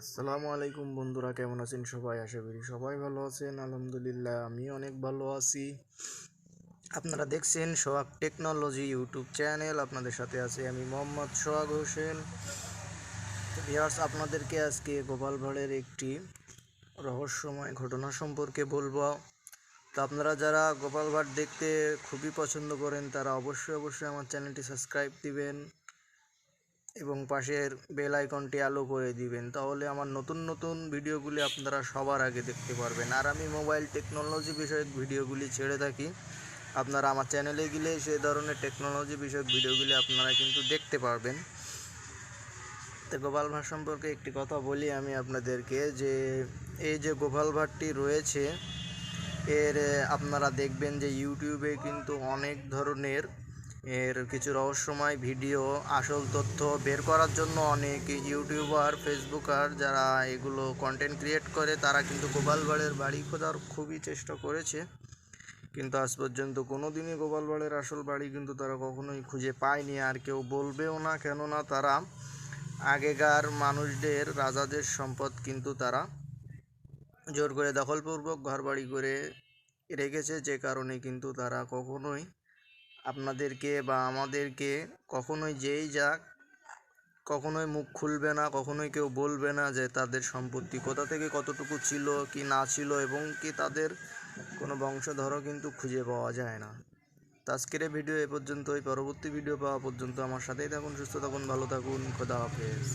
আসসালামু আলাইকুম বন্ধুরা, কেমন আছেন সবাই? আশা করি সবাই ভালো আছেন। আলহামদুলিল্লাহ আমি অনেক ভালো আছি। আপনারা দেখছেন সোহাগ টেকনোলজি ইউটিউব চ্যানেল। আপনাদের সাথে আছে আমি মোহাম্মদ সোহাগ হোসেন। ভিউয়ার্স, আপনাদেরকে আজকে গোপাল ভাড়ের একটি রহস্যময় ঘটনা সম্পর্কে বলব। তো আপনারা যারা গোপাল ভাট দেখতে খুবই পছন্দ করেন, তারা অবশ্যই অবশ্যই আমার চ্যানেলটি সাবস্ক্রাইব দিবেন। এবং পাশের বেল আইকনটি আলো করে দিবেন, তাহলে আমার নতুন নতুন ভিডিওগুলি আপনারা সবার আগে দেখতে পারবেন। আর আমি মোবাইল টেকনোলজি বিষয়ক ভিডিওগুলি ছেড়ে থাকি। আপনারা আমার চ্যানেলে গেলে সেই ধরনের টেকনোলজি বিষয়ক ভিডিওগুলি আপনারা কিন্তু দেখতে পারবেন। তো গোপাল ভাট সম্পর্কে একটি কথা বলি আমি আপনাদেরকে, যে এই যে গোপাল ভাটটি রয়েছে, এর, আপনারা দেখবেন যে ইউটিউবে কিন্তু অনেক ধরনের এর কিছু রহস্যময় ভিডিও, আসল তথ্য বের করার জন্য অনেক ইউটিউবার, ফেসবুকার যারা এগুলো কন্টেন্ট ক্রিয়েট করে, তারা কিন্তু গোপাল ভাড়ের বাড়ি খোঁজার খুবই চেষ্টা করেছে। কিন্তু আজ পর্যন্ত কোনো দিনই গোপাল ভাড়ের আসল বাড়ি কিন্তু তারা কখনোই খুঁজে পায়নি, আর কেউ বলবেও না কেননা তারা আগেকার মানুষদের, রাজাদের সম্পদ কিন্তু তারা জোর করে দখলপূর্বক ঘরবাড়ি করে রেখেছে, যে কারণে কিন্তু তারা কখনোই আপনাদেরকে বা আমাদেরকে কখনোই যেই যাক, কখনোই মুখ খুলবে না, কখনোই কেউ বলবে না যে তাদের সম্পত্তি কোথা থেকে কতটুকু ছিল, কি না ছিল এবং কি তাদের কোনো বংশধরও কিন্তু খুঁজে পাওয়া যায় না। তো আজকের ভিডিও এ পর্যন্ত পর্যন্তই। পরবর্তী ভিডিও পাওয়া পর্যন্ত আমার সাথেই থাকুন, সুস্থ থাকুন, ভালো থাকুন, খোদা হাফেজ।